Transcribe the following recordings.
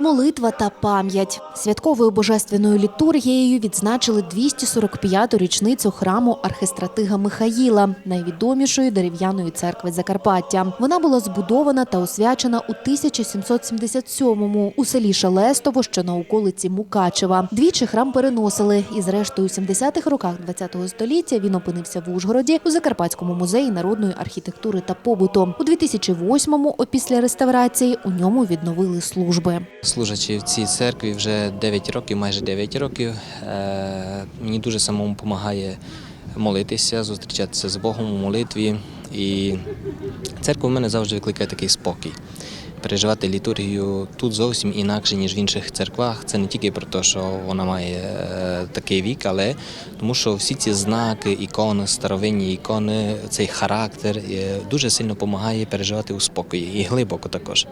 Молитва та пам'ять святковою божественною літургією відзначили 245-ту річницю храму архистратига Михаїла, найвідомішої дерев'яної церкви Закарпаття. Вона була збудована та освячена у 1777-му у селі Шелестово, що на околиці Мукачева. Двічі храм переносили, і зрештою у 70-х роках ХХ століття він опинився в Ужгороді у Закарпатському музеї народної архітектури та побуту. У 2008-му, опісля реставрації, у ньому відновили служби. Служачи в цій церкві вже 9 років, майже 9 років. Е, Мені дуже самому допомагає молитися, зустрічатися з Богом у молитві. І церква в мене завжди викликає такий спокій. Переживати літургію тут зовсім інакше, ніж в інших церквах. Це не тільки про те, що вона має е, такий вік, але тому що всі ці знаки, ікони, старовинні ікони, цей характер е, дуже сильно допомагає переживати у спокої і глибоко також.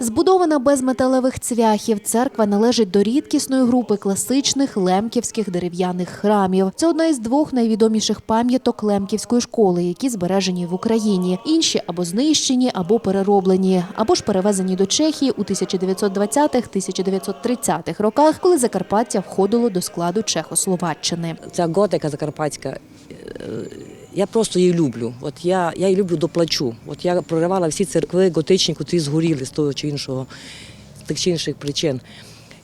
Збудована без металевих цвяхів, церква належить до рідкісної групи класичних лемківських дерев'яних храмів. Це одна із двох найвідоміших пам'яток лемківської школи, які збережені в Україні. Інші або знищені, або перероблені, або ж перевезені до Чехії у 1920-1930-х роках, коли Закарпаття входило до складу Чехословаччини. ця готика закарпатська, е, я просто її люблю. От я, я її люблю до плачу. От я проривала всі церкви готичні, котрі згоріли з того чи іншого, з тих чи інших причин.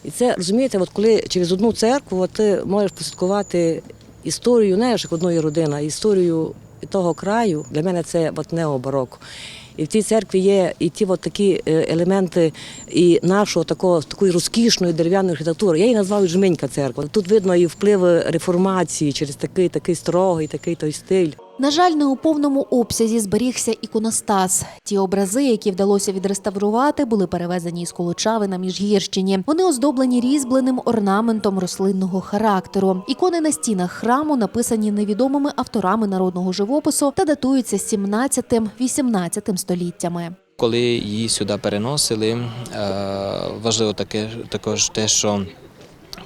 І це розумієте, от коли через одну церкву от ти можеш прослідкувати історію, не як одної родини, а історію того краю, для мене це от необарок. І в цій церкві є і ті от такі е, елементи і нашого такого такої розкішної дерев'яної архітектури. Я її назвала Жменька церква. Тут видно і впливи реформації через такий такий строгий, такий той стиль. На жаль, не у повному обсязі зберігся іконостас. Ті образи, які вдалося відреставрувати, були перевезені із Колочави на Міжгірщині. Вони оздоблені різьбленим орнаментом рослинного характеру. Ікони на стінах храму написані невідомими авторами народного живопису та датуються 17-18 століттями. Коли її сюди переносили, е, важливо таке також те, що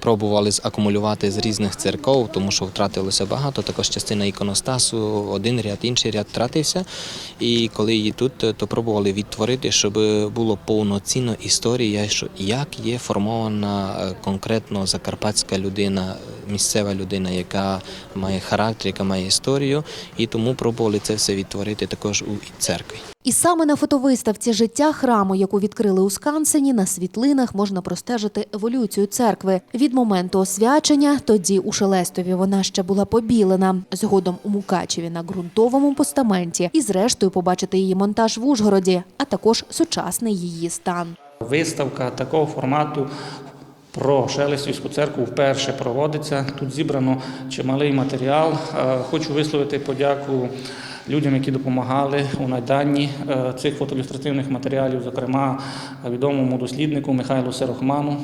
пробували закумулювати з різних церков, тому що втратилося багато. Також частина іконостасу, один ряд, інший ряд втратився. І коли її тут, то пробували відтворити, щоб було повноцінно історія, що як є формована е, конкретно закарпатська людина, місцева людина, яка має характер, яка має історію, і тому пробували це все відтворити також у церкві. І саме на фотовиставці життя храму, яку відкрили у Скансені, на світлинах можна простежити еволюцію церкви. Від моменту освячення, тоді у Шелестові вона ще була побілена, згодом у Мукачеві на ґрунтовому постаменті, і зрештою побачити її монтаж в Ужгороді, а також сучасний її стан. Виставка такого формату про Шелестівську церкву вперше проводиться. Тут зібрано чималий матеріал. Е, Хочу висловити подяку людям, які допомагали у наданні е, цих фотоілюстративних матеріалів, зокрема відомому досліднику Михайлу Серохману.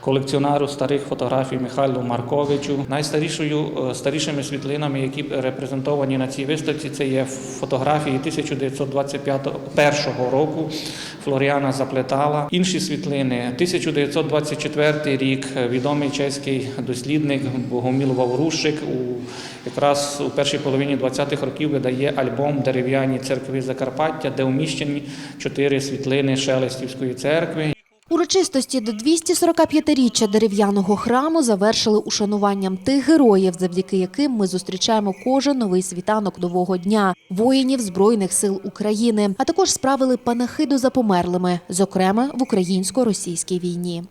Колекціонеру старих фотографій Михайлу Марковичу. Найстарішою старішими світлинами, які репрезентовані на цій виставці, це є фотографії 1921 року Флоріана Заплетала. Інші світлини 1924 рік. Відомий чеський дослідник Богоміл Ваврушик у якраз у першій половині 20-х років видає альбом Дерев'яні церкви Закарпаття, де вміщені чотири світлини Шелестівської церкви. Урочистості до 245-річчя дерев'яного храму завершили ушануванням тих героїв, завдяки яким ми зустрічаємо кожен новий світанок нового дня воїнів збройних сил України, а також справили панахиду за померлими, зокрема в українсько-російській війні.